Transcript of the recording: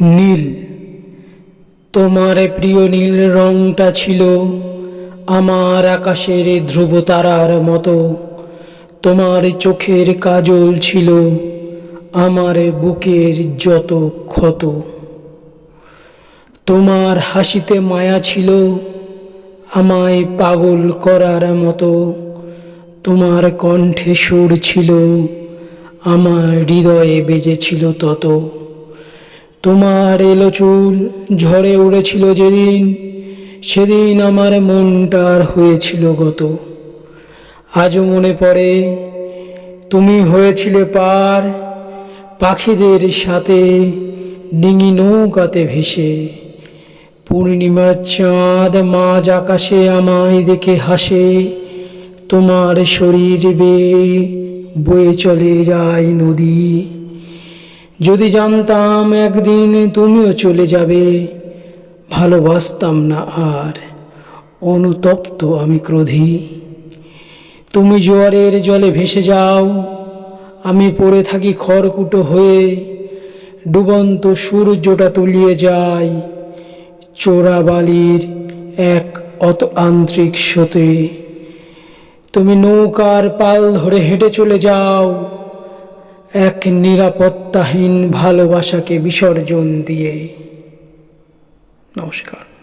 নীল। তোমার প্রিয় নীল রংটা ছিল আমার আকাশের ধ্রুব তারার মতো। তোমার চোখের কাজল ছিল আমার বুকের যত ক্ষত। তোমার হাসিতে মায়া ছিল আমায় পাগল করার মতো। তোমার কণ্ঠে সুর ছিল, আমার হৃদয়ে বেজেছিল তত। তোমার এলো চুল ঝড়ে উড়েছিল যেদিন, সেদিন আমার মনটার হয়েছিল গত। আজও মনে পড়ে, তুমি হয়েছিলে পার, পাখিদের সাথে ডিঙি নৌকাতে ভেসে। পূর্ণিমার চাঁদ মাঝ আকাশে আমায় দেখে হাসে, তোমার শরীর বেয়ে বয়ে চলে যায় নদী। যদি জানতাম একদিন তুমিও চলে যাবে, ভালোবাসতাম না আর, অনুতপ্ত আমি ক্রোধী। তুমি জোয়ারের জলে ভেসে যাও, আমি পড়ে থাকি খড়কুটো হয়ে, ডুবন্ত সূর্যটা তলিয়ে যায় চোরা বালির এক অত আন্তরিক স্রোতে। তুমি নৌকার পাল ধরে হেঁটে চলে যাও এক নিরাপত্তাহীন ভালোবাসাকে বিসর্জন দিয়ে। নমস্কার।